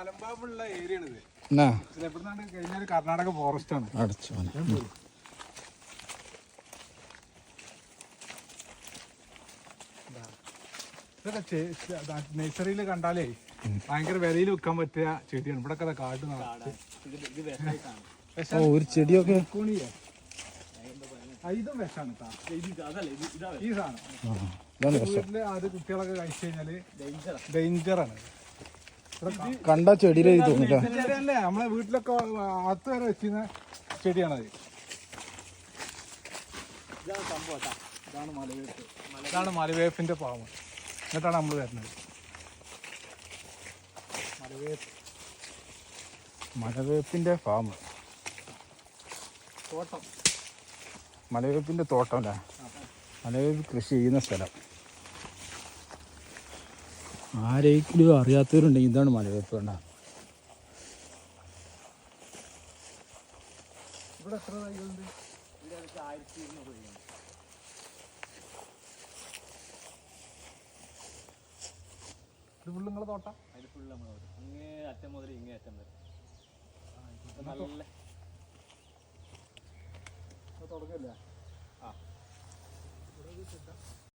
മലമ്പാമ്പുള്ള area കഴിഞ്ഞാൽ Karnataka forest ആണ്. അടച്ചു ഇതൊക്കെ നഴ്സറിയിൽ കണ്ടാലേ ഭയങ്കര വിലയിൽ വിൽക്കാൻ പറ്റിയ ചെടിയാണ്. ഇവിടെ ഒക്കെ കാട്. ഓ ഒരു ചെടിയൊക്കെ? ഇതും വിഷാണ്. ഈ സാധനം. വീട്ടിൽ അത് കുട്ടികളൊക്കെ കഴിച്ചു കഴിഞ്ഞാൽ ഡേഞ്ചറാണ് കണ്ട ചെടിയിലെ തോന്നില്ല നമ്മളെ വീട്ടിലൊക്കെ അകത്ത് വരെ വെച്ചിരുന്ന ചെടിയാണത് ഇതാണ് മലവേപ്പ്. ഇതാണ് മലവേപ്പിന്റെ പാമ്പ് എന്നിട്ടാണ് നമ്മൾ വരുന്നത്. മലവേപ്പ്. മലവേപ്പിന്റെ ഫാം. തോട്ടം. മലവേപ്പിന്റെ തോട്ടം അല്ലേ മലവേപ്പ് കൃഷി ചെയ്യുന്ന സ്ഥലം. ആരെങ്കിലും അറിയാത്തവരുണ്ടെങ്കിൽ ഇതാണ് മലവേപ്പ് വേണ്ട ഇവിടെ എത്ര തൈകളുണ്ട്? ഇത് ഫുള്ള് നിങ്ങളെ തോട്ടം? അതിൽ ഫുള്ള് നമ്മൾ ഇങ്ങേ അറ്റം മുതൽ ഇങ്ങേ അറ്റം വരെ. നല്ല തുടങ്ങില്ലേ ആ.